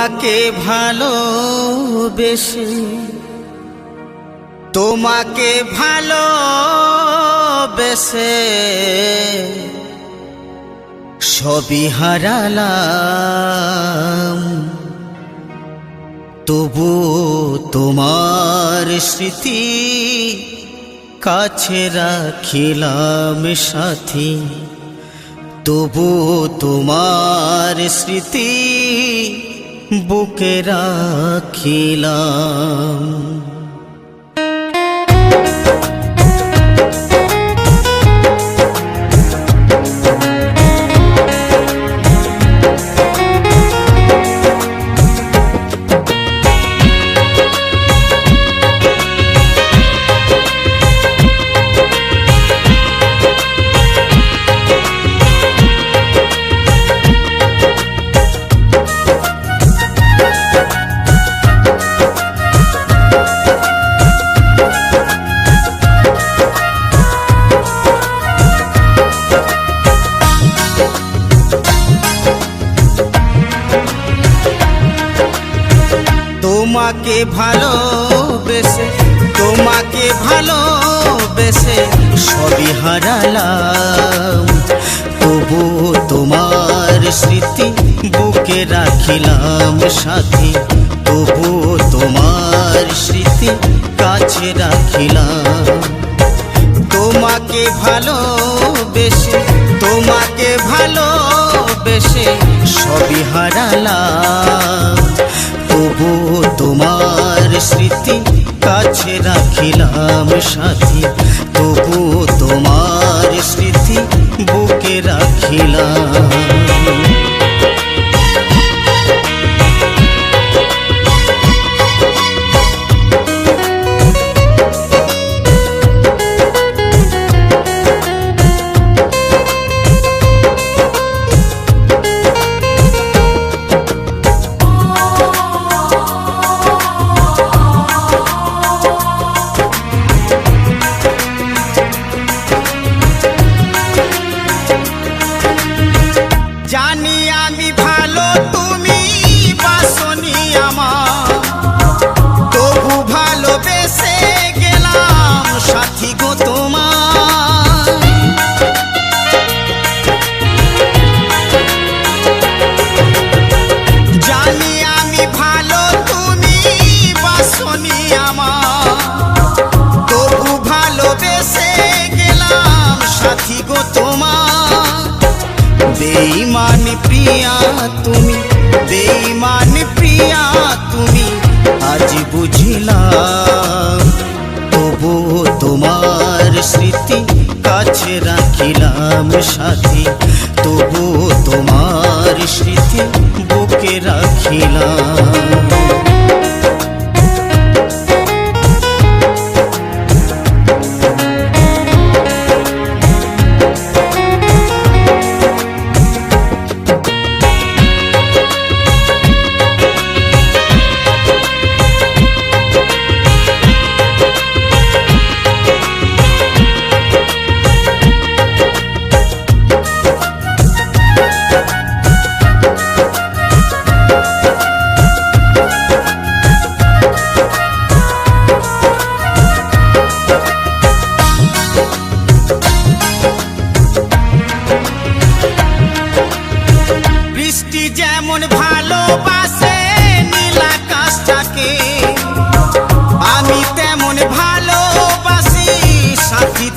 তোমাকে ভালোবেসে তোমাকে ভালোবেসে সবই হারালাম। তবু তোমার স্মৃতি কাছে রাখিলাম সাথী। তবু তোমার স্মৃতি বুকে রাখিলাম। তোমাকে ভালোবেসে তোমাকে ভালোবেসে সবই হারালাম। তবু তোমার স্মৃতি বুকে রাখিলাম সাথে। তবু তোমার স্মৃতি কাছে রাখিলাম। তোমাকে ভালোবেসে তোমাকে ভালোবেসে সবই হারালাম। তবু তোমার স্মৃতি কাছে রাখিলাম সাথী। তবু তোমার স্মৃতি বুকে রাখিলাম। ভালো তুমি বাসনি আমার। তবু ভালোবেসে গেলাম সাথী গো তোমার। বেঈমান প্রিয়া তুমি, বেঈমান প্রিয়া তুমি, আজ বুঝিলাম তবু তোমার স্মৃতি কাছে রাখিলাম সাথী। তবু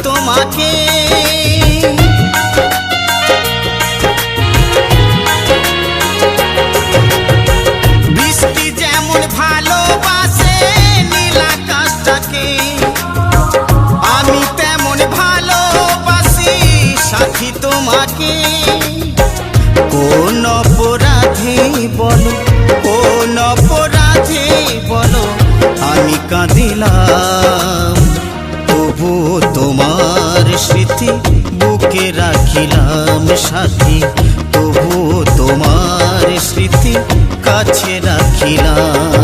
সাথী তোমাকে বৃষ্টি সাথী তবু তোমার স্মৃতি কাছে রাখিলাম।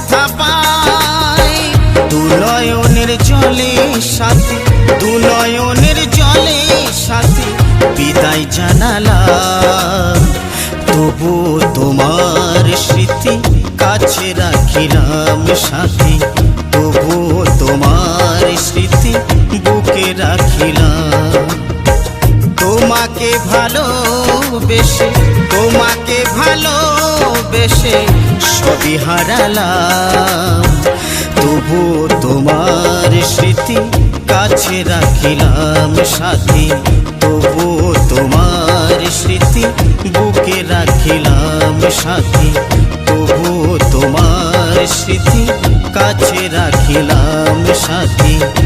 ব্যথা পাই দুলয়নের জলে সাথে, দুলয়নের জলে সাথে, বিদায় জানালা তবু তোমার স্মৃতি কাছে রাখিলাম সাথে। তোমাকে ভালোবেসে সবই হারালাম। তবু তোমার স্মৃতি কাছে রাখিলাম সাথী। তবু তোমার স্মৃতি বুকে রাখিলাম সাথী। তবু তোমার স্মৃতি কাছে রাখিলাম সাথে।